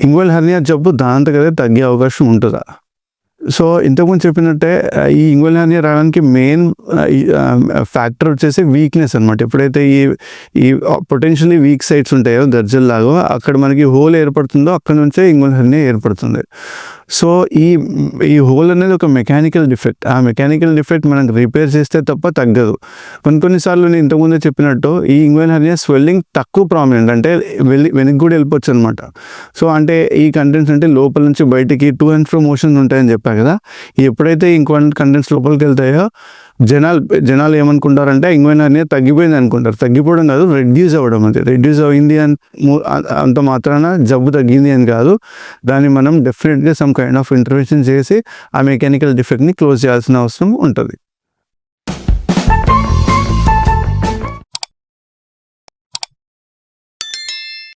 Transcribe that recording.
ఇంగ్వల్ hernia జబ్బు దాంతకదే తగ్గే అవకాశం ఉంటుందా? సో ఇంతకుముందు చెప్పినట్టే ఈ ఇంగ్వల్ రావడానికి మెయిన్ ఫ్యాక్టర్ వచ్చేసి వీక్నెస్ అనమాట ఎప్పుడైతే ఈ ఈ పొటెన్షియలీ వీక్ సైడ్స్ ఉంటాయో దర్జల్లాగో అక్కడ మనకి హోల్ ఏర్పడుతుందో అక్కడ నుంచే ఇంగ్వల్ హర్నియా ఏర్పడుతుంది. సో ఈ ఈ హోల్ అనేది ఒక మెకానికల్ డిఫెక్ట్ ఆ మెకానికల్ డిఫెక్ట్ మనం రిపేర్ చేస్తే తప్ప తగ్గదు. కొన్ని కొన్నిసార్లు నేను ఇంతకుముందే చెప్పినట్టు ఈ ఇంగ్వల్ హర్నియా స్వెల్లింగ్ తక్కువ ప్రామినెంట్ అంటే వెళ్ళి వెనక్కి కూడా వెళ్ళిపోవచ్చు అనమాట సో అంటే ఈ కంటెంట్స్ అంటే లోపల నుంచి బయటికి టూ అండ్ ఫ్రో మోషన్స్ ఉంటాయని చెప్పా కదా. ఎప్పుడైతే ఇంకో కంటెంట్స్ లోపలికి వెళ్తాయో జనాలు జనాలు ఏమనుకుంటారంటే ఇంగ్వెన్ అనేది తగ్గిపోయింది అనుకుంటారు. తగ్గిపోవడం కాదు రెడ్యూస్ అవ్వడం అది రెడ్యూస్ అయింది అని అంత మాత్రాన జబ్బు తగ్గింది అని కాదు. దాన్ని మనం డెఫినెట్గా సమ్ కైండ్ ఆఫ్ ఇంటర్వెన్షన్ చేసి ఆ మెకానికల్ డిఫెక్ట్ని క్లోజ్ చేయాల్సిన అవసరం ఉంటుంది.